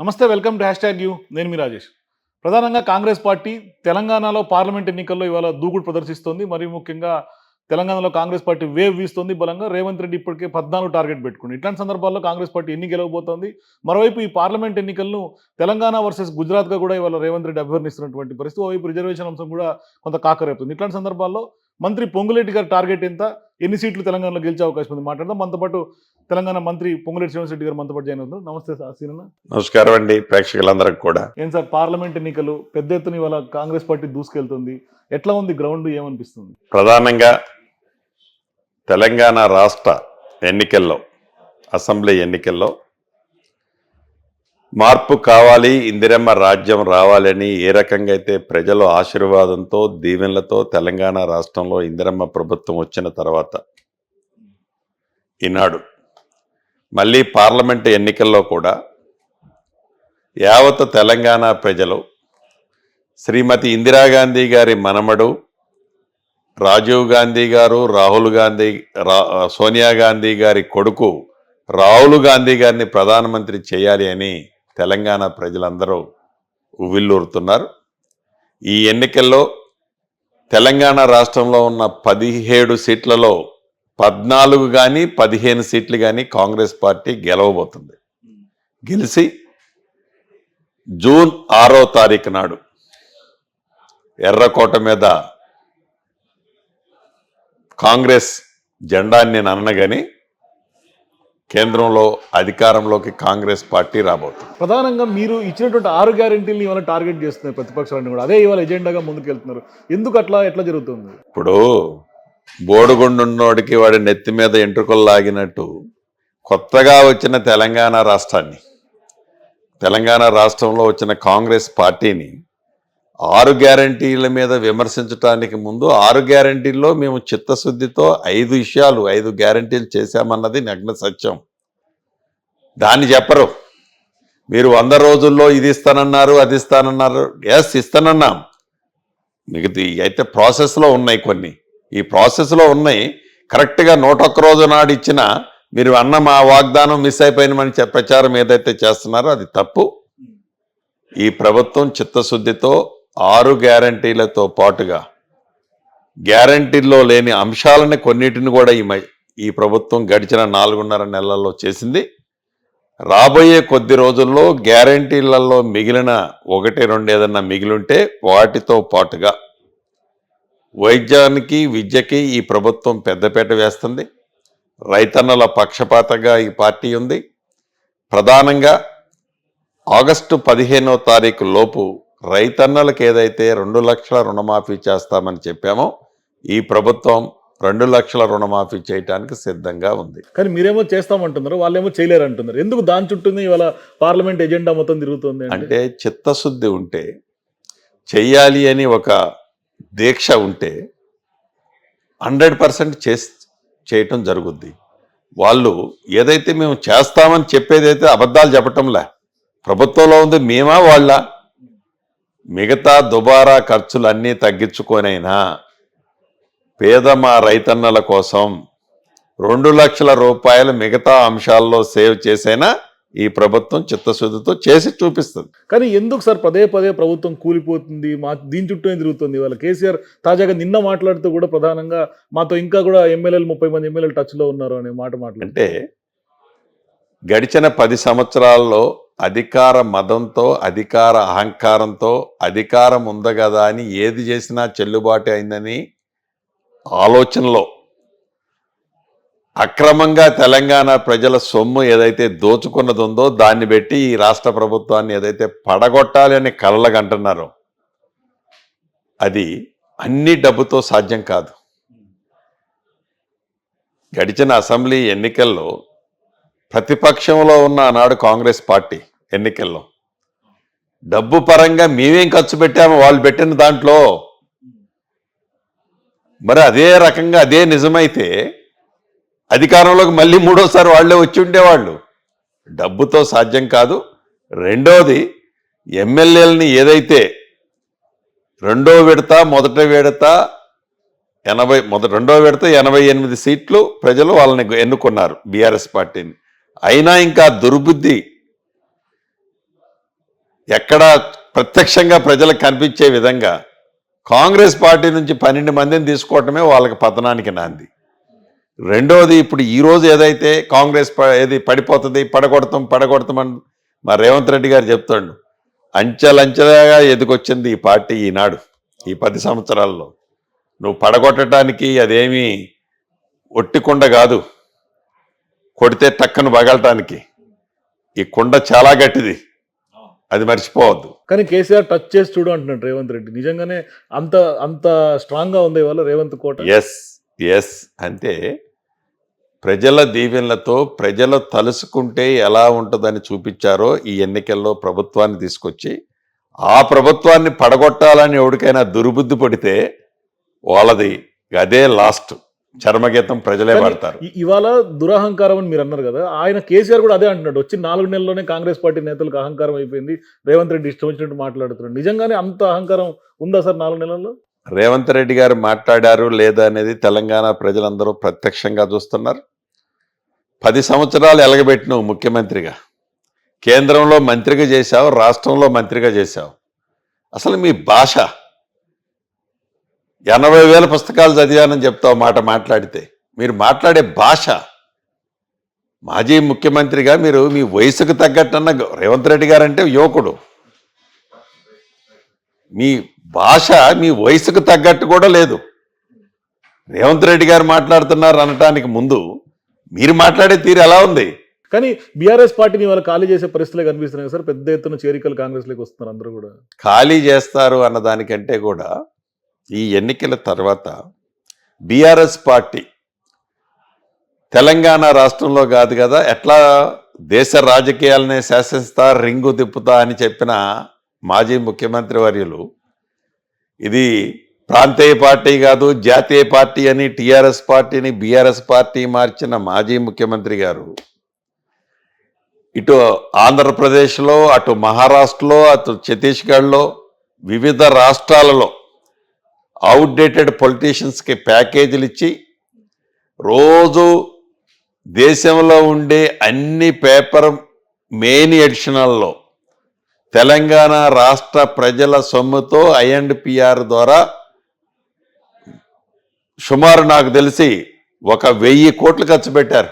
నమస్తే welcome to hashtag you. నేను మీ రాజేష్. ప్రధానంగా కాంగ్రెస్ పార్టీ తెలంగాణలో పార్లమెంట్ ఎన్నికల్లో ఇవాళ దూకుడు ప్రదర్శిస్తోంది. మరియు ముఖ్యంగా తెలంగాణలో కాంగ్రెస్ పార్టీ వేవ్ వీస్తోంది. బలంగా రేవంత్ రెడ్డి ఇప్పటికే పద్నాలుగు టార్గెట్ పెట్టుకుంది ఇట్లాంటి సందర్భాల్లో కాంగ్రెస్ పార్టీ ఎన్ని గెలవబోతోంది? మరోవైపు ఈ పార్లమెంట్ ఎన్నికలను తెలంగాణ వర్సెస్ గుజరాత్గా కూడా ఇవాళ రేవంత్ రెడ్డి అభివర్ణిస్తున్నటువంటి పరిస్థితి. ఓవైపు రిజర్వేషన్ అంశం కూడా కొంత కాకరేపుతుంది. ఇట్లాంటి సందర్భాల్లో మంత్రి పొంగులేటి గారి టార్గెట్ ఎంత? ఎన్ని సీట్లు తెలంగాణలో గెలిచే అవకాశం ఉంది? మాట్లాడదాం. మనతో పాటు తెలంగాణ మంత్రి పొంగులేటి శ్రీనివాసరెడ్డి గారు మనతో పాటు జాయిన్ అవుతున్నారు. నమస్తే సార్. సీనన్న. నమస్కారం అండి. ప్రేక్షకులందరికీ కూడా. ఏం సార్ పార్లమెంట్ ఎన్నికలు పెద్ద ఎత్తున ఇవాళ కాంగ్రెస్ పార్టీ దూసుకెళ్తుంది. ఎట్లా ఉంది గ్రౌండ్? ఏమనిపిస్తుంది? ప్రధానంగా తెలంగాణ రాష్ట్ర ఎన్నికల్లో అసెంబ్లీ ఎన్నికల్లో మార్పు కావాలి ఇందిరమ్మ రాజ్యం రావాలని ఏ రకంగా అయితే ప్రజల ఆశీర్వాదంతో దీవెనలతో తెలంగాణ రాష్ట్రంలో ఇందిరమ్మ ప్రభుత్వం వచ్చిన తర్వాత ఈనాడు మళ్ళీ పార్లమెంటు ఎన్నికల్లో కూడా యావత్ తెలంగాణ ప్రజలు శ్రీమతి ఇందిరాగాంధీ గారి మనమడు రాజీవ్ గాంధీ గారు రాహుల్ గాంధీ రా సోనియా గాంధీ గారి కొడుకు రాహుల్ గాంధీ గారిని ప్రధానమంత్రి చేయాలి అని తెలంగాణ ప్రజలందరూ ఉవ్విల్లూరుతున్నారు ఈ ఎన్నికల్లో తెలంగాణ రాష్ట్రంలో ఉన్న పదిహేడు సీట్లలో పద్నాలుగు కానీ పదిహేను సీట్లు కానీ కాంగ్రెస్ పార్టీ గెలవబోతుంది. గెలిచి జూన్ ఆరో తారీఖు నాడు ఎర్రకోట మీద కాంగ్రెస్ జెండాన్ని నేను కేంద్రంలో అధికారంలోకి కాంగ్రెస్ పార్టీ రాబోతుంది. ప్రధానంగా మీరు ఇచ్చినటువంటి ఆరు గ్యారెంటీలు ఇవాళ టార్గెట్ చేస్తున్నారు ప్రతిపక్షాలన్నీ కూడా అదే ఇవాళ ఎజెండాగా ముందుకెళ్తున్నారు. ఎందుకు అట్లా ఎట్లా జరుగుతుంది? ఇప్పుడు బోడుగుండున్నోడికి వాడి నెత్తి మీద ఎంట్రుకలు లాగినట్టు కొత్తగా వచ్చిన తెలంగాణ రాష్ట్రాన్ని తెలంగాణ రాష్ట్రంలో వచ్చిన కాంగ్రెస్ పార్టీని ఆరు గ్యారంటీల మీద విమర్శించడానికి ముందు ఆరు గ్యారంటీల్లో మేము చిత్తశుద్ధితో ఐదు విషయాలు ఐదు గ్యారంటీలు చేశామన్నది నగ్న సత్యం. దాన్ని చెప్పరు. మీరు వంద రోజుల్లో ఇది ఇస్తానన్నారు అది ఇస్తానన్నారు. ఎస్ ఇస్తానన్నాం. మిగతా అయితే ప్రాసెస్లో ఉన్నాయి కొన్ని. ఈ ప్రాసెస్లో ఉన్నాయి. కరెక్ట్గా నూట ఒక్క రోజు నాడు ఇచ్చిన మీరు అన్న మా వాగ్దానం మిస్ అయిపోయినమని చెప్ప ప్రచారం ఏదైతే చేస్తున్నారో అది తప్పు. ఈ ప్రభుత్వం చిత్తశుద్ధితో ఆరు గ్యారంటీలతో పాటుగా గ్యారంటీల్లో లేని అంశాలని కొన్నిటిని కూడా ఈ మై- ఈ ప్రభుత్వం గడిచిన నాలుగున్నర నెలల్లో చేసింది. రాబోయే కొద్ది రోజుల్లో గ్యారంటీలలో మిగిలిన ఒకటి రెండు ఏదన్నా మిగిలింటే వాటితో పాటుగా వైద్యానికి విద్యకి ఈ ప్రభుత్వం పెద్దపేట వేస్తుంది. రైతన్నల పక్షపాతంగా ఈ పార్టీ ఉంది. ప్రధానంగా ఆగస్టు పదిహేనో తారీఖు లోపు రైతన్నలకు ఏదైతే రెండు లక్షల రుణమాఫీ చేస్తామని చెప్పామో ఈ ప్రభుత్వం రెండు లక్షల రుణమాఫీ చేయటానికి సిద్ధంగా ఉంది. కానీ మీరేమో చేస్తామంటున్నారు వాళ్ళేమో చేయలేరు అంటున్నారు ఎందుకు దాని చుట్టూనే ఇవాళ పార్లమెంట్ ఎజెండా మొత్తం తిరుగుతుంది అంటే? అంటే చిత్తశుద్ధి ఉంటే చెయ్యాలి అని ఒక దీక్ష ఉంటే హండ్రెడ్ పర్సెంట్ చేసి చేయటం జరుగుద్ది. వాళ్ళు ఏదైతే మేము చేస్తామని చెప్పేదైతే అబద్ధాలు చెప్పటంలే. ప్రభుత్వంలో ఉంది మేమా వాళ్ళ? మిగతా దుబారా ఖర్చులన్నీ తగ్గించుకొనైనా పేద మా రైతన్నల కోసం రెండు లక్షల రూపాయలు మిగతా అంశాల్లో సేవ్ చేసైనా ఈ ప్రభుత్వం చిత్తశుద్ధితో చేసి చూపిస్తుంది. కానీ ఎందుకు సార్ పదే పదే ప్రభుత్వం కూలిపోతుంది? మా దీని చుట్టూ తిరుగుతుంది? ఇవాళ కేసీఆర్ తాజాగా నిన్న మాట్లాడుతూ కూడా ప్రధానంగా మాతో ఇంకా కూడా ఎమ్మెల్యేలు ముప్పై మంది ఎమ్మెల్యేలు టచ్లో ఉన్నారు అనే మాట మాట్లాడు అంటే గడిచిన పది సంవత్సరాల్లో అధికార మదంతో అధికార అహంకారంతో అధికారం ఉంది కదా అని ఏది చేసినా చెల్లుబాటు అయిందని ఆలోచనలో. అక్రమంగా తెలంగాణ ప్రజల సొమ్ము ఏదైతే దోచుకున్నది ఉందో దాన్ని పెట్టి ఈ రాష్ట్ర ప్రభుత్వాన్ని ఏదైతే పడగొట్టాలి అని కలలుగంటున్నారో అది అన్ని డబ్బుతో సాధ్యం కాదు. గడిచిన అసెంబ్లీ ఎన్నికల్లో ప్రతిపక్షంలో ఉన్న ఆనాడు కాంగ్రెస్ పార్టీ ఎన్నికల్లో. డబ్బు పరంగా మేమేం ఖర్చు పెట్టామో వాళ్ళు పెట్టిన దాంట్లో. మరి అదే రకంగా అదే నిజమైతే అధికారంలోకి మళ్ళీ మూడోసారి వాళ్ళే వచ్చి ఉండేవాళ్ళు. డబ్బుతో సాధ్యం కాదు. రెండోది ఎమ్మెల్యేలని ఏదైతే రెండో విడత మొదట విడత ఎనభై మొదటి రెండో విడత ఎనభై ఎనిమిది సీట్లు ప్రజలు వాళ్ళని ఎన్నుకున్నారు బీఆర్ఎస్ పార్టీని. అయినా ఇంకా దుర్బుద్ధి ఎక్కడా ప్రత్యక్షంగా ప్రజలకు కనిపించే విధంగా కాంగ్రెస్ పార్టీ నుంచి పన్నెండు మందిని తీసుకోవటమే వాళ్ళకి పతనానికి నాంది. రెండోది ఇప్పుడు ఈరోజు ఏదైతే కాంగ్రెస్ ప- ఏది పడిపోతుంది పడగొడతాం పడగొడతాం అని మా రేవంత్ రెడ్డి గారు చెప్తాడు. అంచెలంచెలుగా ఎదుకొచ్చింది ఈ పార్టీ ఈనాడు ఈ పది సంవత్సరాల్లో. నువ్వు పడగొట్టడానికి అదేమీ ఒట్టి కుండ కాదు. కొడితే టక్కను పగలటానికి. ఈ కుండ చాలా గట్టిది. అది మర్చిపోవద్దు. కానీ కేసీఆర్ టచ్ చేసి చూడు అంటున్నాడు రేవంత్ రెడ్డి. నిజంగానే అంత అంత స్ట్రాంగ్గా ఉంది ఇవాళ రేవంత్ కోట. ఎస్ ఎస్ అంటే ప్రజల దీవెనలతో ప్రజలు తలుసుకుంటే ఎలా ఉంటుందని చూపించారో ఈ ఎన్నికల్లో ప్రభుత్వాన్ని తీసుకొచ్చి ఆ ప్రభుత్వాన్ని పడగొట్టాలని ఎవరికైనా దుర్బుద్ధి పడితే వాళ్ళది అదే లాస్ట్ చర్మగీతం ప్రజలే పడతారు ఇవాళ దురహంకారం అని మీరు అన్నారు కదా ఆయన కేసీఆర్ కూడా అదే అంటున్నాడు. వచ్చి నాలుగు నెలల్లోనే కాంగ్రెస్ పార్టీ నేతలకు అహంకారం అయిపోయింది. రేవంత్ రెడ్డి ఇష్టం వచ్చినట్టు మాట్లాడుతున్నాడు. నిజంగానే అంత అహంకారం ఉందా సార్ నాలుగు నెలల్లో? రేవంత్ రెడ్డి గారు మాట్లాడారు లేదా అనేది తెలంగాణ ప్రజలందరూ ప్రత్యక్షంగా చూస్తున్నారు. పది సంవత్సరాలు ఎలగబెట్టినావు ముఖ్యమంత్రిగా. కేంద్రంలో మంత్రిగా చేశావు రాష్ట్రంలో మంత్రిగా చేశావు. అసలు మీ భాష ఎనభై వేల పుస్తకాలు చదివానని చెప్తావు మాట మాట్లాడితే. మీరు మాట్లాడే భాష. మాజీ ముఖ్యమంత్రిగా మీరు మీ వయసుకు తగ్గట్టన్న రేవంత్ రెడ్డి గారు అంటే యువకుడు. మీ భాష మీ వయసుకు తగ్గట్టు కూడా లేదు. రేవంత్ రెడ్డి గారు మాట్లాడుతున్నారు అనటానికి ముందు మీరు మాట్లాడే తీరు ఎలా ఉంది? కానీ బీఆర్ఎస్ పార్టీని ఇవాళ ఖాళీ చేసే పరిస్థితులే కనిపిస్తున్నాయి సార్. పెద్ద ఎత్తున చేరికలు కాంగ్రెస్లోకి వస్తున్నారు అందరూ కూడా. ఖాళీ చేస్తారు అన్న దానికంటే కూడా ఈ ఎన్నికల తర్వాత బీఆర్ఎస్ పార్టీ తెలంగాణ రాష్ట్రంలో కాదు కదా ఎట్లా దేశ రాజకీయాలనే శాసిస్తా రింగు తిప్పుతా అని చెప్పిన మాజీ ముఖ్యమంత్రి వర్యులు ఇది ప్రాంతీయ పార్టీ కాదు జాతీయ పార్టీ అని టీఆర్ఎస్ పార్టీని బీఆర్ఎస్ పార్టీ మార్చిన మాజీ ముఖ్యమంత్రి గారు ఇటు ఆంధ్రప్రదేశ్లో అటు మహారాష్ట్రలో అటు ఛత్తీస్గఢ్లో వివిధ రాష్ట్రాలలో అవుట్డేటెడ్ పొలిటీషియన్స్కి ప్యాకేజీలు ఇచ్చి రోజు దేశంలో ఉండే అన్ని పేపర్ మెయిన్ ఎడిషనల్లో తెలంగాణ రాష్ట్ర ప్రజల సొమ్ముతో ఐఎండ్పిఆర్ ద్వారా సుమారు నాకు తెలిసి ఒక వెయ్యి కోట్లు ఖర్చు పెట్టారు.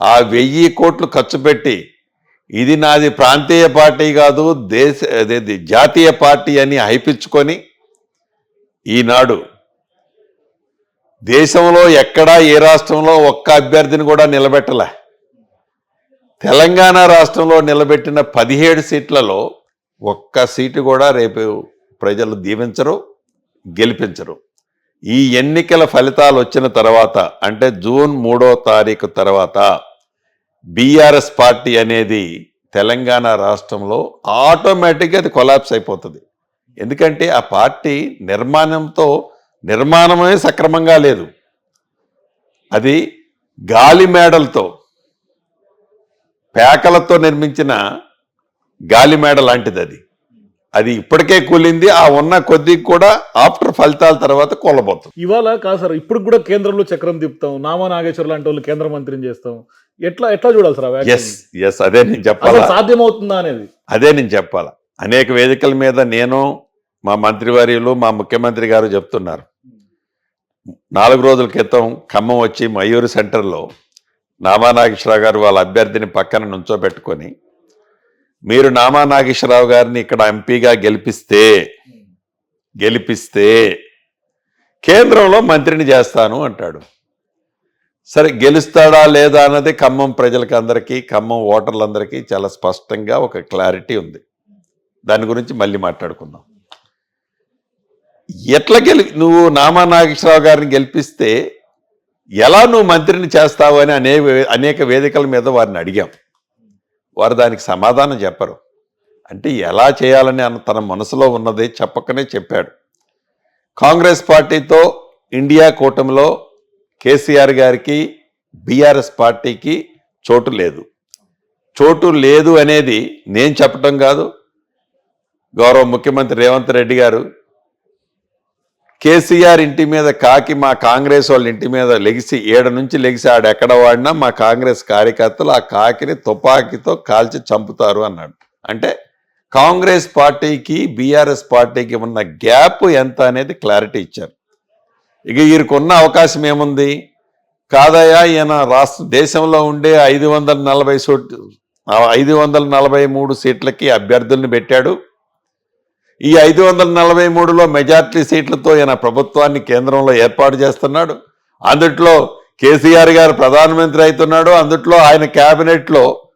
ఆ వెయ్యి కోట్లు ఖర్చు పెట్టి ఇది నాది ప్రాంతీయ పార్టీ కాదు దేశ అదేది జాతీయ పార్టీ అని హైపించుకొని ఈనాడు దేశంలో ఎక్కడా ఏ రాష్ట్రంలో ఒక్క అభ్యర్థిని కూడా నిలబెట్టలే. తెలంగాణ రాష్ట్రంలో నిలబెట్టిన పదిహేడు సీట్లలో ఒక్క సీటు కూడా రేపు ప్రజలు దీవించరు గెలిపించరు. ఈ ఎన్నికల ఫలితాలు వచ్చిన తర్వాత అంటే జూన్ మూడో తారీఖు తర్వాత బీఆర్ఎస్ పార్టీ అనేది తెలంగాణ రాష్ట్రంలో ఆటోమేటిక్గా అది కొలాప్స్ అయిపోతుంది. ఎందుకంటే ఆ పార్టీ నిర్మాణంతో నిర్మాణమే సక్రమంగా లేదు. అది గాలి మేడలతో పేకలతో నిర్మించిన గాలి మేడ లాంటిది అది. అది ఇప్పటికే కూలింది ఆ ఉన్న కొద్ది కూడా ఆఫ్టర్ ఫలితాల తర్వాత కూలబోతుంది. ఇవాళ కాదు సార్ ఇప్పుడు కూడా కేంద్రంలో చక్రం తిప్పుతాం నామా నాగేశ్వర లాంటి వాళ్ళు కేంద్ర మంత్రిని చేస్తాం. ఎట్లా ఎట్లా చూడాలి సార్? ఎస్ ఎస్ అదే నేను చెప్పాలా? సాధ్యమవుతుందా అనేది? అదే నేను చెప్పాలా? అనేక వేదికల మీద నేను మా మంత్రివర్యులు మా ముఖ్యమంత్రి గారు చెప్తున్నారు. నాలుగు రోజుల క్రితం ఖమ్మం వచ్చి మయూరి సెంటర్లో నామా నాగేశ్వరరావు గారు వాళ్ళ అభ్యర్థిని పక్కన నుంచోబెట్టుకొని మీరు నామా నాగేశ్వరరావు గారిని ఇక్కడ ఎంపీగా గెలిపిస్తే గెలిపిస్తే కేంద్రంలో మంత్రిని చేస్తాను అంటాడు. సరే గెలుస్తాడా లేదా అన్నది ఖమ్మం ప్రజలకి అందరికీ ఖమ్మం ఓటర్లందరికీ చాలా స్పష్టంగా ఒక క్లారిటీ ఉంది. దాని గురించి మళ్ళీ మాట్లాడుకుందాం. ఎట్లా గెలి నువ్వు నామా నాగేశ్వరరావు గారిని గెలిపిస్తే ఎలా నువ్వు మంత్రిని చేస్తావు అని అనే అనేక వేదికల మీద వారిని అడిగాం. వారు దానికి సమాధానం చెప్పరు. అంటే ఎలా చేయాలని అన్న తన మనసులో ఉన్నది చెప్పకనే చెప్పాడు. కాంగ్రెస్ పార్టీతో ఇండియా కూటమిలో కేసీఆర్ గారికి బీఆర్ఎస్ పార్టీకి చోటు లేదు. చోటు లేదు అనేది నేను చెప్పటం కాదు. గౌరవ ముఖ్యమంత్రి రేవంత్ రెడ్డి గారు కేసీఆర్ ఇంటి మీద కాకి మా కాంగ్రెస్ వాళ్ళ ఇంటి మీద లెగిసి ఏడ నుంచి లెగిసి ఆడెక్కడ ఎక్కడ వాడినా మా కాంగ్రెస్ కార్యకర్తలు ఆ కాకిని తుపాకీతో కాల్చి చంపుతారు అన్నాడు. అంటే కాంగ్రెస్ పార్టీకి బీఆర్ఎస్ పార్టీకి ఉన్న గ్యాప్ ఎంత అనేది క్లారిటీ ఇచ్చారు. ఇక వీరికున్న అవకాశం ఏముంది? కాదయా ఈయన రాష్ట్ర దేశంలో ఉండే ఐదు వందల నలభై సో ఐదు వందల నలభై మూడు సీట్లకి అభ్యర్థుల్ని పెట్టాడు. ఈ ఐదు వందల నలభై మూడులో మెజార్టీ సీట్లతో ఈయన ప్రభుత్వాన్ని కేంద్రంలో ఏర్పాటు చేస్తున్నాడు. అందుట్లో కేసీఆర్ గారు ప్రధానమంత్రి అవుతున్నాడు. అందుట్లో ఆయన క్యాబినెట్లో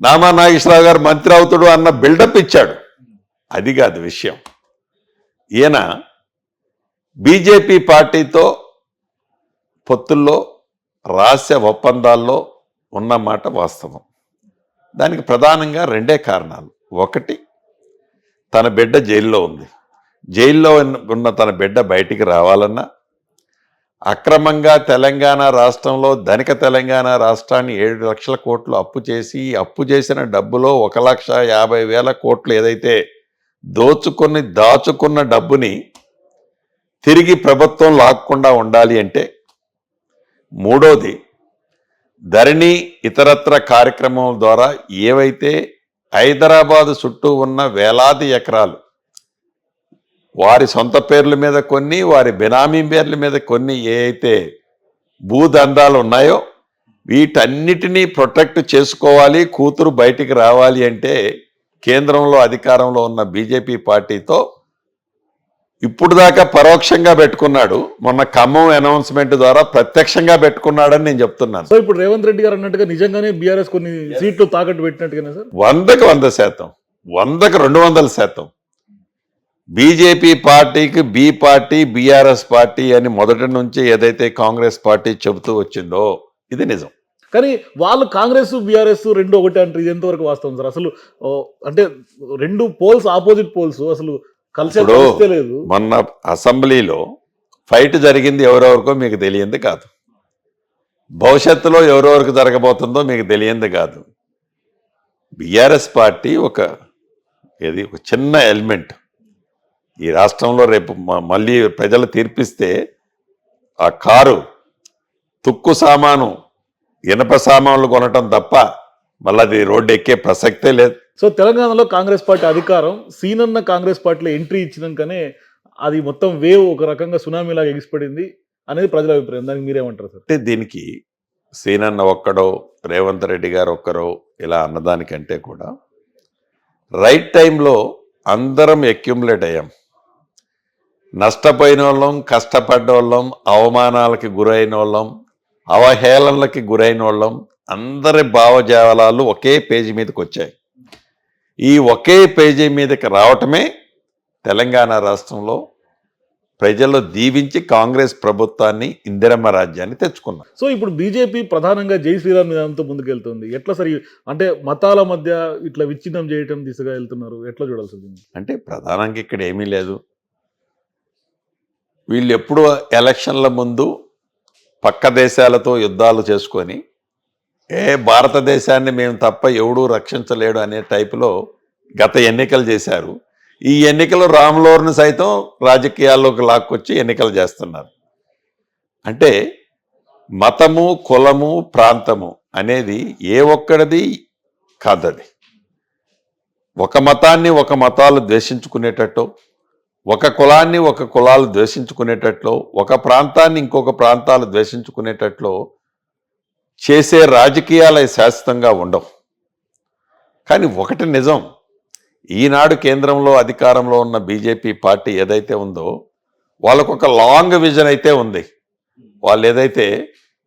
నామా నాగేశ్వరరావు గారు మంత్రి అవుతాడు అన్న బిల్డప్ ఇచ్చాడు. అది కాదు విషయం. ఈయన బీజేపీ పార్టీతో పొత్తుల్లో రహస్య ఒప్పందాల్లో ఉన్నమాట వాస్తవం. దానికి ప్రధానంగా రెండే కారణాలు. ఒకటి తన బిడ్డ జైల్లో ఉంది. జైల్లో ఉన్న- తన బిడ్డ బయటికి రావాలన్నా అక్రమంగా తెలంగాణ రాష్ట్రంలో ధనిక తెలంగాణ రాష్ట్రాన్ని ఏడు లక్షల కోట్లు అప్పు చేసి అప్పు చేసిన డబ్బులో ఒక లక్ష యాభై వేల కోట్లు ఏదైతే దోచుకొని దాచుకున్న డబ్బుని తిరిగి ప్రభుత్వం లాక్కుండా ఉండాలి అంటే మూడోది ధరణి ఇతరత్ర కార్యక్రమం ద్వారా ఏవైతే హైదరాబాదు చుట్టూ ఉన్న వేలాది ఎకరాలు. వారి సొంత పేర్ల మీద కొన్ని వారి బినామీ పేర్ల మీద కొన్ని ఏ అయితే భూదందాలు ఉన్నాయో వీటన్నిటినీ ప్రొటెక్ట్ చేసుకోవాలి కూతురు బయటికి రావాలి అంటే కేంద్రంలో అధికారంలో ఉన్న బీజేపీ పార్టీతో ఇప్పుడు దాకా పరోక్షంగా పెట్టుకున్నాడు. మొన్న ఖమ్మం అనౌన్స్మెంట్ ద్వారా ప్రత్యక్షంగా పెట్టుకున్నాడని నేను చెప్తున్నాను. సో ఇప్పుడు రేవంత్ రెడ్డి గారు అన్నట్టుగా నిజంగానే బీఆర్ఎస్ కొన్ని సీట్లు తాకట్టు పెట్టినట్టుగానే సార్? వందకు వంద శాతం. వందకు రెండు వందల శాతం. బీజేపీ పార్టీకి బి పార్టీ బీఆర్ఎస్ పార్టీ అని మొదటి నుంచి ఏదైతే కాంగ్రెస్ పార్టీ చెబుతూ వచ్చిందో ఇది నిజం. కానీ వాళ్ళు కాంగ్రెస్ బీఆర్ఎస్ రెండు ఒకటే అంటారు. ఇది ఎంతవరకు వాస్తవం సార్? అసలు అంటే రెండు పోల్స్ ఆపోజిట్ పోల్స్ అసలు ఇప్పుడు- మొన్న అసెంబ్లీలో ఫైట్ జరిగింది ఎవరెవరికో మీకు తెలియంది కాదు. భవిష్యత్తులో ఎవరెవరికి జరగబోతుందో మీకు తెలియంది కాదు. బీఆర్ఎస్ పార్టీ ఒక ఇది ఒక చిన్న ఎలిమెంట్. ఈ రాష్ట్రంలో రేపు మళ్ళీ ప్రజలు తీర్పిస్తే ఆ కారు తుక్కు సామాను ఇనప సామాన్లు కొనటం తప్ప మళ్ళీ అది రోడ్డు ఎక్కే ప్రసక్తే లేదు. సో తెలంగాణలో కాంగ్రెస్ పార్టీ అధికారం సీనన్న కాంగ్రెస్ పార్టీలో ఎంట్రీ ఇచ్చినాకనే అది మొత్తం వేవ్ ఒక రకంగా సునామీలాగా ఎగిసిపడింది అనేది ప్రజల అభిప్రాయం. దానికి మీరేమంటారు సార్? అంటే దీనికి సీనన్న ఒక్కడో రేవంత్ రెడ్డి గారు ఒక్కరో ఇలా అన్నదానికంటే కూడా రైట్ టైంలో అందరం ఎక్యుములేట్ అయ్యాం. నష్టపోయిన వాళ్ళం కష్టపడ్డ వాళ్ళం అవమానాలకి గురైన వాళ్ళం అవహేళనలకి గురైన వాళ్ళం అందరి భావజాలాలు ఒకే పేజీ మీదకి వచ్చాయి ఈ ఒకే పేజీ మీదకి రావటమే తెలంగాణ రాష్ట్రంలో ప్రజలు దీవించి కాంగ్రెస్ ప్రభుత్వాన్ని ఇందిరమ్మ రాజ్యాన్ని తెచ్చుకున్నారు. సో ఇప్పుడు బీజేపీ ప్రధానంగా జై శ్రీరామ్ నిదానంతో ముందుకెళ్తుంది. ఎట్లా సరి అంటే మతాల మధ్య ఇట్లా విచ్ఛిన్నం చేయటం దిశగా వెళ్తున్నారు. ఎట్లా చూడాల్సి ఉంది అంటే ప్రధానంగా ఇక్కడ ఏమీ లేదు. వీళ్ళు ఎప్పుడు ఎలక్షన్ల ముందు పక్క దేశాలతో యుద్ధాలు చేసుకొని ఏ భారతదేశాన్ని మేము తప్ప ఎవడూ రక్షించలేడు అనే టైపులో గత ఎన్నికలు చేశారు. ఈ ఎన్నికలు రామ్లోర్ని సైతం రాజకీయాల్లోకి లాక్కొచ్చి ఎన్నికలు చేస్తున్నారు. అంటే మతము కులము ప్రాంతము అనేది ఏ ఒక్కడిది కాదది. ఒక మతాన్ని ఒక మతాలు ద్వేషించుకునేటట్టు ఒక కులాన్ని ఒక కులాలు ద్వేషించుకునేటట్లు ఒక ప్రాంతాన్ని ఇంకొక ప్రాంతాలు ద్వేషించుకునేటట్లు చేసే రాజకీయాలు శాశ్వతంగా ఉండవు. కానీ ఒకటి నిజం ఈనాడు కేంద్రంలో అధికారంలో ఉన్న బీజేపీ పార్టీ ఏదైతే ఉందో వాళ్ళకు ఒక లాంగ్ విజన్ అయితే ఉంది. వాళ్ళు ఏదైతే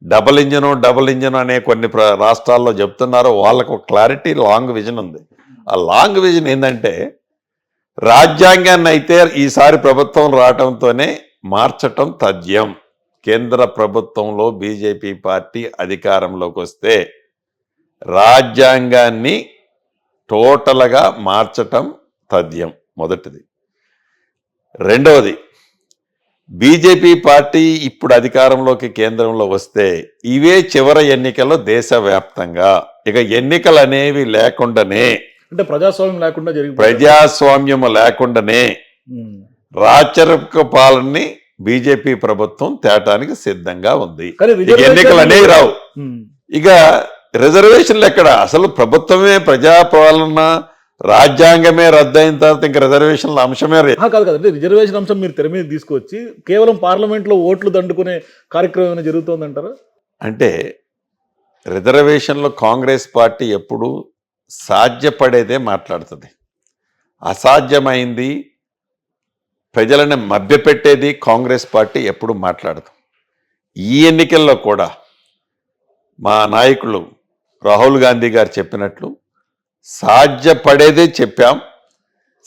డబుల్ ఇంజన్ డబుల్ ఇంజన్ అనే కొన్ని రాష్ట్రాల్లో చెప్తున్నారో వాళ్ళకు క్లారిటీ లాంగ్ విజన్ ఉంది. ఆ లాంగ్ విజన్ ఏంటంటే రాజ్యాంగాన్ని అయితే ఈసారి ప్రభుత్వం రావటంతోనే మార్చటం తథ్యం. కేంద్ర ప్రభుత్వంలో బీజేపీ పార్టీ అధికారంలోకి వస్తే రాజ్యాంగాన్ని టోటల్గా మార్చటం తథ్యం మొదటిది. రెండవది బీజేపీ పార్టీ ఇప్పుడు అధికారంలోకి కేంద్రంలో వస్తే ఇవే చివరి ఎన్నికలు దేశవ్యాప్తంగా. ఇక ఎన్నికలు అనేవి లేకుండానే అంటే ప్రజాస్వామ్యం లేకుండా జరిగి ప్రజాస్వామ్యము లేకుండానే రాచరిక పాలనని బీజేపీ ప్రభుత్వం తేటానికి సిద్ధంగా ఉంది. ఎన్నికలు అనేవి రావు. ఇక రిజర్వేషన్లు ఎక్కడ? అసలు ప్రభుత్వమే ప్రజాపాలన రాజ్యాంగమే రద్దయిన తర్వాత ఇంక రిజర్వేషన్ల అంశమే కాదు కాదు. అంటే రిజర్వేషన్ అంశం మీరు తెర మీద తీసుకొచ్చి కేవలం పార్లమెంట్లో ఓట్లు దండుకునే కార్యక్రమం ఏమైనా జరుగుతోందంటారా? అంటే రిజర్వేషన్లో కాంగ్రెస్ పార్టీ ఎప్పుడు సాధ్యపడేదే మాట్లాడుతుంది. అసాధ్యమైంది ప్రజలను మభ్యపెట్టేది కాంగ్రెస్ పార్టీ ఎప్పుడు మాట్లాడదు. ఈ ఎన్నికల్లో కూడా మా నాయకులు రాహుల్ గాంధీ గారు చెప్పినట్లు సాధ్యపడేదే చెప్పాం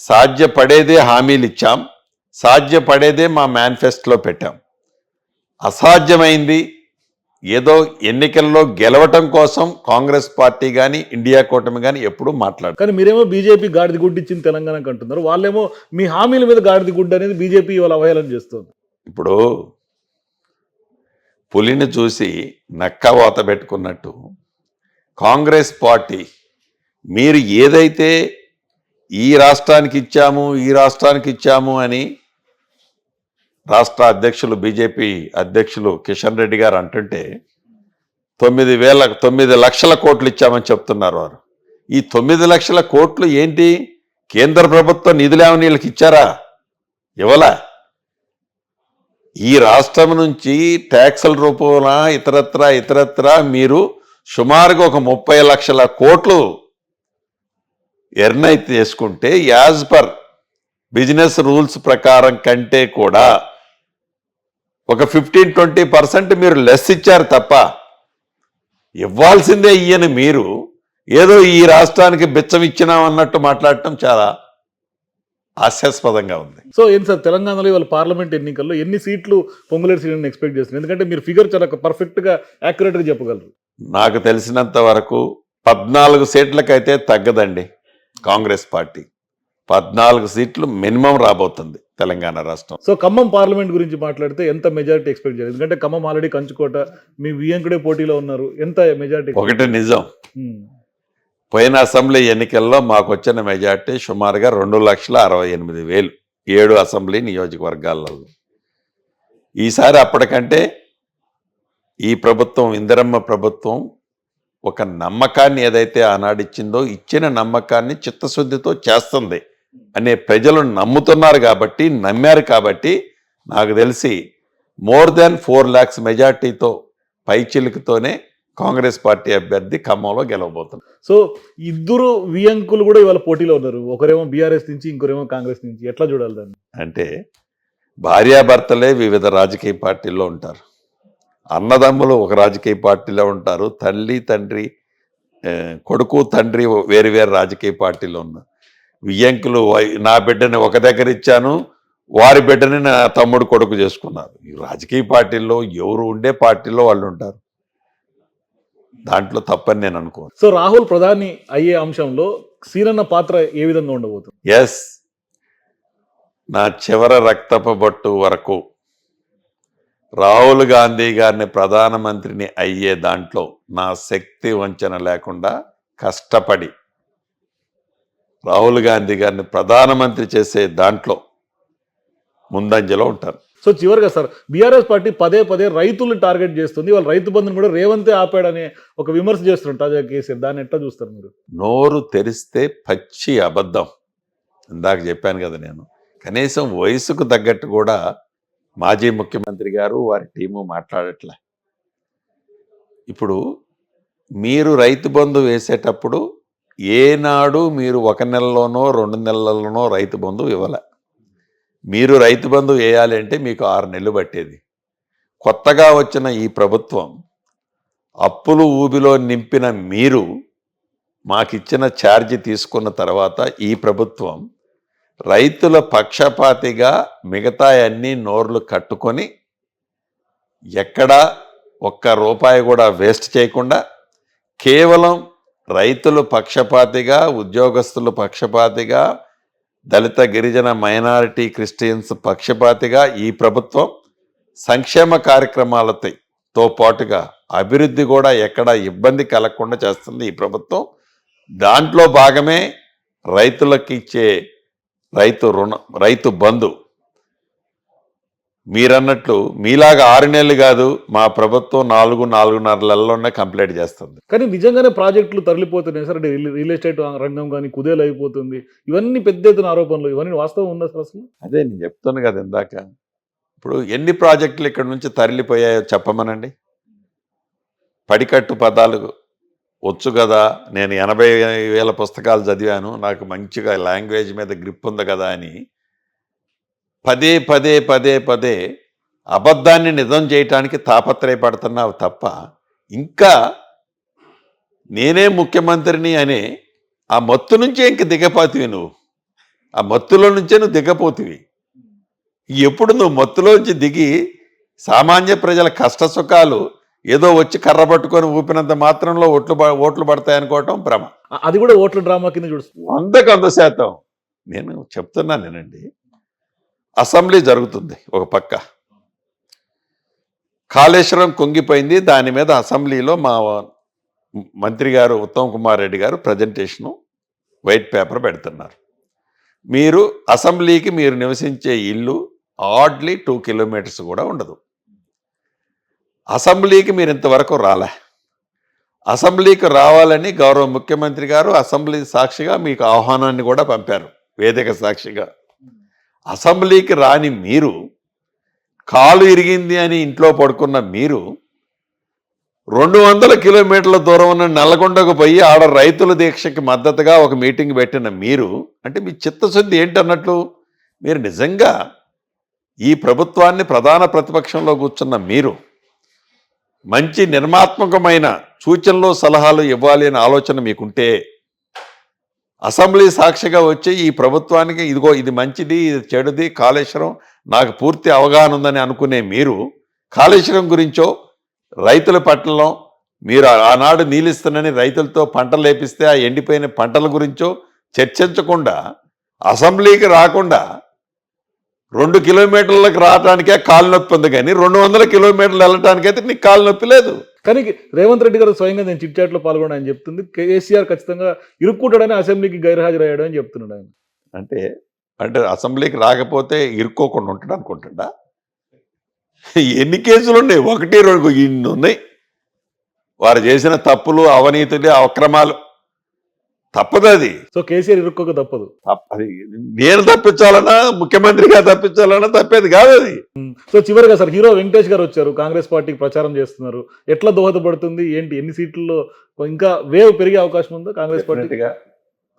సాధ్యపడేదే హామీలు ఇచ్చాం సాధ్యపడేదే మా మేనిఫెస్టోలో పెట్టాం. అసాధ్యమైంది ఏదో ఎన్నికల్లో గెలవటం కోసం కాంగ్రెస్ పార్టీ కానీ ఇండియా కూటమి కానీ ఎప్పుడూ మాట్లాడు కానీ మీరేమో బీజేపీ గాడిద గుడ్డు ఇచ్చింది తెలంగాణకు అంటున్నారు వాళ్ళేమో మీ హామీల మీద గాడిద గుడ్డు అనేది బీజేపీ ఇవాళ అవహేళన చేస్తుంది. ఇప్పుడు పులిని చూసి నక్క వాత పెట్టుకున్నట్టు కాంగ్రెస్ పార్టీ మీరు ఏదైతే ఈ రాష్ట్రానికి ఇచ్చాము ఈ రాష్ట్రానికి ఇచ్చాము అని రాష్ట్ర అధ్యక్షులు బీజేపీ అధ్యక్షులు కిషన్ రెడ్డి గారు అంటుంటే తొమ్మిది వేల తొమ్మిది లక్షల కోట్లు ఇచ్చామని చెప్తున్నారు వారు. ఈ తొమ్మిది లక్షల కోట్లు ఏంటి? కేంద్ర ప్రభుత్వం నిధులేమని వీళ్ళకి ఇచ్చారా? ఇవ్వలా? ఈ రాష్ట్రం నుంచి ట్యాక్సుల రూపంలో ఇతరత్ర ఇతరత్ర మీరు సుమారుగా ఒక ముప్పై లక్షల కోట్లు ఎర్న్ అయితే చేసుకుంటే యాజ్ పర్ బిజినెస్ రూల్స్ ప్రకారం కంటే కూడా ఒక ఫిఫ్టీన్ ట్వంటీ పర్సెంట్ మీరు లెస్ ఇచ్చారు తప్ప ఇవ్వాల్సిందే ఇయ్యని మీరు ఏదో ఈ రాష్ట్రానికి బిచ్చం ఇచ్చినాం అన్నట్టు మాట్లాడటం చాలా హాస్యాస్పదంగా ఉంది. సో ఏం సార్? తెలంగాణలో ఇవాళ పార్లమెంట్ ఎన్నికల్లో ఎన్ని సీట్లు పొంగులేరు సీట్లను ఎక్స్పెక్ట్ చేస్తున్నారు? ఎందుకంటే మీరు ఫిగర్ చాలా పర్ఫెక్ట్గా యాక్యురేట్గా చెప్పగలరు. నాకు తెలిసినంత వరకు పద్నాలుగు సీట్లకైతే తగ్గదండి కాంగ్రెస్ పార్టీ. పద్నాలుగు సీట్లు మినిమం రాబోతుంది తెలంగాణ రాష్ట్రం. సో ఖమ్మం పార్లమెంట్ గురించి మాట్లాడితే ఎంత మెజారిటీ ఎక్స్పెక్ట్ చేయాలి? ఎందుకంటే ఖమ్మం ఆల్రెడీ కంచుకోట మీ వియంకుడే పోటీలో ఉన్నారు. ఎంత మెజారిటీ ఒకటి నిజం. పోయిన అసెంబ్లీ ఎన్నికల్లో మాకు వచ్చిన మెజార్టీ సుమారుగా రెండు లక్షల అరవై ఎనిమిది వేలు ఏడు అసెంబ్లీ నియోజకవర్గాలలో. ఈసారి అప్పటికంటే ఈ ప్రభుత్వం ఇందిరమ్మ ప్రభుత్వం ఒక నమ్మకాన్ని ఏదైతే ఆనాడిచ్చిందో ఇచ్చిన నమ్మకాన్ని చిత్తశుద్ధితో చేస్తుంది. అనే ప్రజలు నమ్ముతున్నారు కాబట్టి నమ్మారు కాబట్టి నాకు తెలిసి మోర్ దాన్ ఫోర్ ల్యాక్స్ మెజార్టీతో పైచిలుకుతోనే కాంగ్రెస్ పార్టీ అభ్యర్థి ఖమ్మంలో గెలవబోతున్నారు. సో ఇద్దరు వియంకులు కూడా ఇవాళ పోటీలో ఉన్నారు. ఒకరేమో బీఆర్ఎస్ నుంచి ఇంకొరేమో కాంగ్రెస్ నుంచి. ఎట్లా చూడాలి దాన్ని? అంటే భార్యాభర్తలే వివిధ రాజకీయ పార్టీల్లో ఉంటారు. అన్నదమ్ములు ఒక రాజకీయ పార్టీలో ఉంటారు. తల్లి తండ్రి కొడుకు తండ్రి వేరు వేరు రాజకీయ పార్టీలో ఉన్నారు. వియ్యంకులు నా బిడ్డని ఒక దగ్గర ఇచ్చాను వారి బిడ్డని నా తమ్ముడు కొడుకు చేసుకున్నారు. ఈ రాజకీయ పార్టీల్లో ఎవరు ఉండే పార్టీలో వాళ్ళు ఉంటారు. దాంట్లో తప్పని నేను అనుకోను. సో రాహుల్ ప్రధాని అయ్యే అంశంలో సీనన్న పాత్ర ఏ విధంగా ఉండబోతుంది? ఎస్ నా చివర రక్తపు బొట్టు వరకు రాహుల్ గాంధీ గారిని ప్రధానమంత్రిని అయ్యే దాంట్లో నా శక్తి వంచన లేకుండా కష్టపడి రాహుల్ గాంధీ గారిని ప్రధానమంత్రి చేసే దాంట్లో ముందంజలో ఉంటాను సో చివరిగా సార్ బీఆర్ఎస్ పార్టీ పదే పదే రైతులను టార్గెట్ చేస్తుంది. వాళ్ళ రైతు బంధుని కూడా రేవంతే ఆపాడనే ఒక విమర్శ చేస్తున్నారు తాజా కేసీఆర్. దాన్ని ఎట్లా చూస్తారు మీరు? నోరు తెరిస్తే పచ్చి అబద్ధం. ఇందాక చెప్పాను కదా నేను. కనీసం వయసుకు తగ్గట్టు కూడా మాజీ ముఖ్యమంత్రి గారు వారి టీము మాట్లాడట్లే. ఇప్పుడు మీరు రైతు బంధు వేసేటప్పుడు ఏనాడు మీరు ఒక నెలలోనో రెండు నెలల్లోనో రైతు బంధు ఇవ్వలే. మీరు రైతు బంధు వేయాలి అంటే మీకు ఆరు నెలలు పట్టేది. కొత్తగా వచ్చిన ఈ ప్రభుత్వం అప్పులు ఊబిలో నింపిన మీరు మాకిచ్చిన ఛార్జీ తీసుకున్న తర్వాత ఈ ప్రభుత్వం రైతుల పక్షపాతిగా మిగతా అన్ని నోర్లు కట్టుకొని ఎక్కడా ఒక్క రూపాయి కూడా వేస్ట్ చేయకుండా కేవలం రైతులు పక్షపాతిగా ఉద్యోగస్తులు పక్షపాతిగా దళిత గిరిజన మైనారిటీ క్రిస్టియన్స్ పక్షపాతిగా ఈ ప్రభుత్వం సంక్షేమ కార్యక్రమాలతో పాటుగా అభివృద్ధి కూడా ఎక్కడ ఇబ్బంది కలగకుండా చేస్తుంది ఈ ప్రభుత్వం. దాంట్లో భాగమే రైతులకు ఇచ్చే రైతు రుణ రైతు బంధు. మీరన్నట్లు మీలాగా ఆరు నెలలు కాదు మా ప్రభుత్వం నాలుగు నాలుగున్నర నెలల్లోనే కంప్లీట్ చేస్తుంది. కానీ నిజంగానే ప్రాజెక్టులు తరలిపోతున్నాయి. సార్ రియల్ ఎస్టేట్ రంగం కానీ కుదేలు అయిపోతుంది. ఇవన్నీ పెద్ద ఎత్తున ఆరోపణలు. ఇవన్నీ వాస్తవం ఉందా సార్ అసలు? అదే నేను చెప్తాను కదా ఇందాక. ఇప్పుడు ఎన్ని ప్రాజెక్టులు ఇక్కడ నుంచి తరలిపోయాయో చెప్పమనండి? పడికట్టు పదాలు వచ్చు కదా. నేను ఎనభై వేల పుస్తకాలు చదివాను. నాకు మంచిగా లాంగ్వేజ్ మీద గ్రిప్ ఉంది కదా అని. పదే పదే పదే పదే అబద్ధాన్ని నిజం చేయటానికి తాపత్రయపడుతున్నావు తప్ప ఇంకా నేనే ముఖ్యమంత్రిని అనే ఆ మత్తు నుంచే ఇంక దిగపోతివి నువ్వు. ఆ మత్తులో నుంచే నువ్వు దిగపోతివి. ఎప్పుడు నువ్వు మత్తులోంచి దిగి సామాన్య ప్రజల కష్ట సుఖాలు ఏదో వచ్చి కర్ర పట్టుకొని ఊపినంత మాత్రంలో ఓట్లు ఓట్లు పడతాయనుకోవటం భ్రమ. అ- అది కూడా ఓట్ల డ్రామా కింద చూస్తుంది వందకు వంద శాతం. నేను చెప్తున్నాను నేనండి. అసెంబ్లీ జరుగుతుంది ఒక పక్క. కాళేశ్వరం కుంగిపోయింది. దాని మీద అసెంబ్లీలో మా మంత్రి గారు ఉత్తమ్ కుమార్ రెడ్డి గారు ప్రజెంటేషను వైట్ పేపర్ పెడుతున్నారు. మీరు అసెంబ్లీకి మీరు నివసించే ఇల్లు ఆడ్లీ టూ కిలోమీటర్స్ కూడా ఉండదు. అసెంబ్లీకి మీరు ఇంతవరకు రాలే. అసెంబ్లీకి రావాలని గౌరవ ముఖ్యమంత్రి గారు అసెంబ్లీ సాక్షిగా మీకు ఆహ్వానాన్ని కూడా పంపారు. వేదిక సాక్షిగా. అసెంబ్లీకి రాని మీరు కాలు ఇరిగింది అని ఇంట్లో పడుకున్న మీరు రెండు వందల కిలోమీటర్ల దూరం ఉన్న నల్లగొండకు పోయి ఆడ రైతుల దీక్షకి మద్దతుగా ఒక మీటింగ్ పెట్టిన మీరు అంటే మీ చిత్తశుద్ధి ఏంటన్నట్లు? మీరు నిజంగా ఈ ప్రభుత్వాన్ని ప్రధాన ప్రతిపక్షంలో కూర్చున్న మీరు మంచి నిర్మాత్మకమైన సూచనలు సలహాలు ఇవ్వాలి అనే ఆలోచన మీకుంటే అసెంబ్లీ సాక్షిగా వచ్చి ఈ ప్రభుత్వానికి ఇదిగో ఇది మంచిది ఇది చెడుది కాళేశ్వరం నాకు పూర్తి అవగాహన ఉందని అనుకునే మీరు కాళేశ్వరం గురించో రైతుల పట్లలో మీరు ఆనాడు నీళ్ళిస్తున్నని రైతులతో పంటలు లేపిస్తే ఆ ఎండిపోయిన పంటల గురించో చర్చించకుండా అసెంబ్లీకి రాకుండా రెండు కిలోమీటర్లకు రావడానికే కాలు నొప్పి ఉంది కానీ రెండు వందల కిలోమీటర్లు వెళ్ళటానికైతే నీకు కాలు నొప్పి లేదు. కానీ రేవంత్ రెడ్డి గారు స్వయంగా నేను చిట్ చాట్లో పాల్గొన్నా అని చెప్తుంది. కేసీఆర్ ఖచ్చితంగా ఇరుక్కుంటాడని అసెంబ్లీకి గైర్హాజరయ్యాడు అని చెప్తున్నాడు ఆయన. అంటే అంటే అసెంబ్లీకి రాకపోతే ఇరుక్కోకుండా ఉంటాడు అనుకుంటాడా? ఎన్ని కేసులు ఉన్నాయి? ఒకటి రెండు ఇన్ని ఉన్నాయి. వారు చేసిన తప్పులు అవినీతులు అక్రమాలు. తప్పదు అది సో కేసీఆర్ ఇరుక్కోక తప్పదు. తప్ప- అది నేను తప్పించాలన్నా ముఖ్యమంత్రిగా తప్పించాలన్నా తప్పేది కాదు అది సో చివరిగా సార్ హీరో వెంకటేష్ గారు వచ్చారు కాంగ్రెస్ పార్టీకి ప్రచారం చేస్తున్నారు. ఎట్లా దోహదపడుతుంది ఏంటి ఎన్ని సీట్లలో ఇంకా వేవ్ పెరిగే అవకాశం ఉందో కాంగ్రెస్ పార్టీ Definitely గా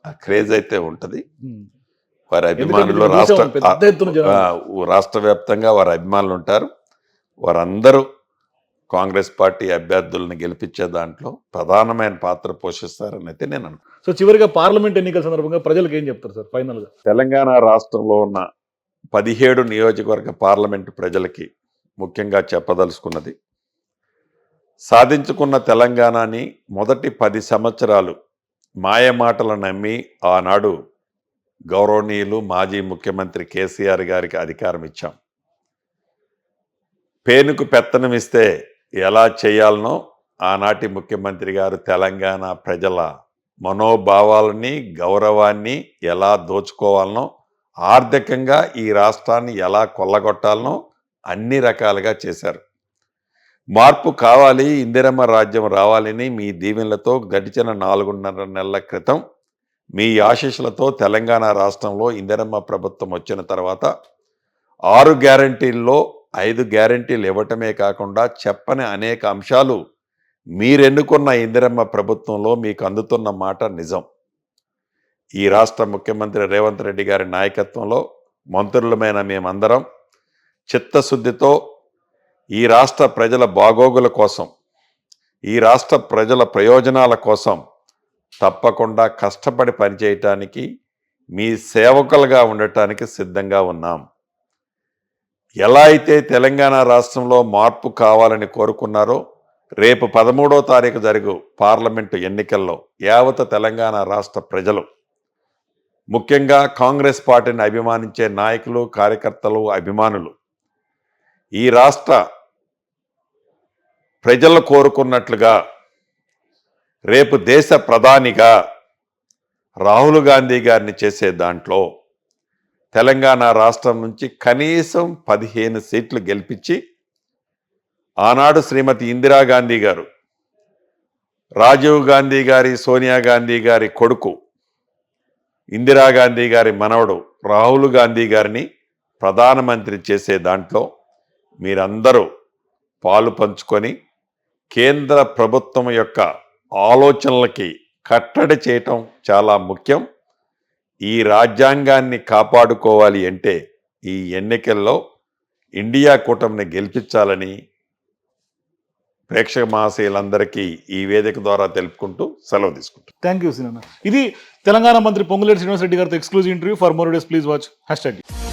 ఆ క్రేజ్ అయితే ఉంటది. వారి అభిమానులు రాష్ట్ర రాష్ట్ర వ్యాప్తంగా వారి అభిమానులు ఉంటారు. వారందరూ కాంగ్రెస్ పార్టీ అభ్యర్థులను గెలిపించే దాంట్లో ప్రధానమైన పాత్ర పోషిస్తారని అయితే నేను అనుకుంటున్నాను సో చివరిగా పార్లమెంట్ ఎన్నికల సందర్భంగా ప్రజలకు ఏం చెప్తారు సార్ ఫైనల్గా తెలంగాణ రాష్ట్రంలో ఉన్న పదిహేడు నియోజకవర్గ పార్లమెంట్ ప్రజలకి ముఖ్యంగా చెప్పదలుచుకున్నది. సాధించుకున్న తెలంగాణని మొదటి పది సంవత్సరాలు మాయమాటలు నమ్మి ఆనాడు గౌరవనీయులు మాజీ ముఖ్యమంత్రి కేసీఆర్ గారికి అధికారం ఇచ్చాం. పేనుకు పెత్తనం ఇస్తే ఎలా చేయాలనో ఆనాటి ముఖ్యమంత్రి గారు తెలంగాణ ప్రజల మనోభావాలని గౌరవాన్ని ఎలా దోచుకోవాలనో ఆర్థికంగా ఈ రాష్ట్రాన్ని ఎలా కొల్లగొట్టాలనో అన్ని రకాలుగా చేశారు. మార్పు కావాలి ఇందిరమ్మ రాజ్యం రావాలని మీ దీవెనలతో గడిచిన నాలుగున్నర నెలల క్రితం మీ ఆశీస్సులతో తెలంగాణ రాష్ట్రంలో ఇందిరమ్మ ప్రభుత్వం వచ్చిన తర్వాత ఆరు గ్యారంటీల్లో ఐదు గ్యారంటీలు ఇవ్వటమే కాకుండా చెప్పని అనేక అంశాలు మీరెన్నుకున్న ఇందిరమ్మ ప్రభుత్వంలో మీకు అందుతున్న మాట నిజం. ఈ రాష్ట్ర ముఖ్యమంత్రి రేవంత్ రెడ్డి గారి నాయకత్వంలో మంత్రులమైన మేమందరం చిత్తశుద్ధితో ఈ రాష్ట్ర ప్రజల బాగోగుల కోసం ఈ రాష్ట్ర ప్రజల ప్రయోజనాల కోసం తప్పకుండా కష్టపడి పనిచేయటానికి మీ సేవకులుగా ఉండటానికి సిద్ధంగా ఉన్నాం. ఎలా అయితే తెలంగాణ రాష్ట్రంలో మార్పు కావాలని కోరుకున్నారో రేపు పదమూడో తారీఖు జరుగు పార్లమెంటు ఎన్నికల్లో యావత తెలంగాణ రాష్ట్ర ప్రజలు ముఖ్యంగా కాంగ్రెస్ పార్టీని అభిమానించే నాయకులు కార్యకర్తలు అభిమానులు ఈ రాష్ట్ర ప్రజలు కోరుకున్నట్లుగా రేపు దేశ ప్రధానిగా రాహుల్ గాంధీ గారిని చేసే దాంట్లో తెలంగాణ రాష్ట్రం నుంచి కనీసం పదిహేను సీట్లు గెలిపించి ఆనాడు శ్రీమతి ఇందిరాగాంధీ గారు రాజీవ్ గాంధీ గారి సోనియా గాంధీ గారి కొడుకు ఇందిరాగాంధీ గారి మనవడు రాహుల్ గాంధీ గారిని ప్రధానమంత్రి చేసే దాంట్లో మీరందరూ పాలు పంచుకొని కేంద్ర ప్రభుత్వం యొక్క ఆలోచనలకి కట్టడి చేయటం చాలా ముఖ్యం. ఈ రాజ్యాంగాన్ని కాపాడుకోవాలి అంటే ఈ ఎన్నికల్లో ఇండియా కూటమిని గెలిపించాలని ప్రేక్షక మహాశయులందరికీ ఈ వేదిక ద్వారా తెలుపుకుంటూ సెలవు తీసుకుంటాం థ్యాంక్ యూ సినిమా ఇది తెలంగాణ మంత్రి పొంగులేటి శ్రీనివాసరెడ్డి గారితో exclusive interview for more days please watch hashtag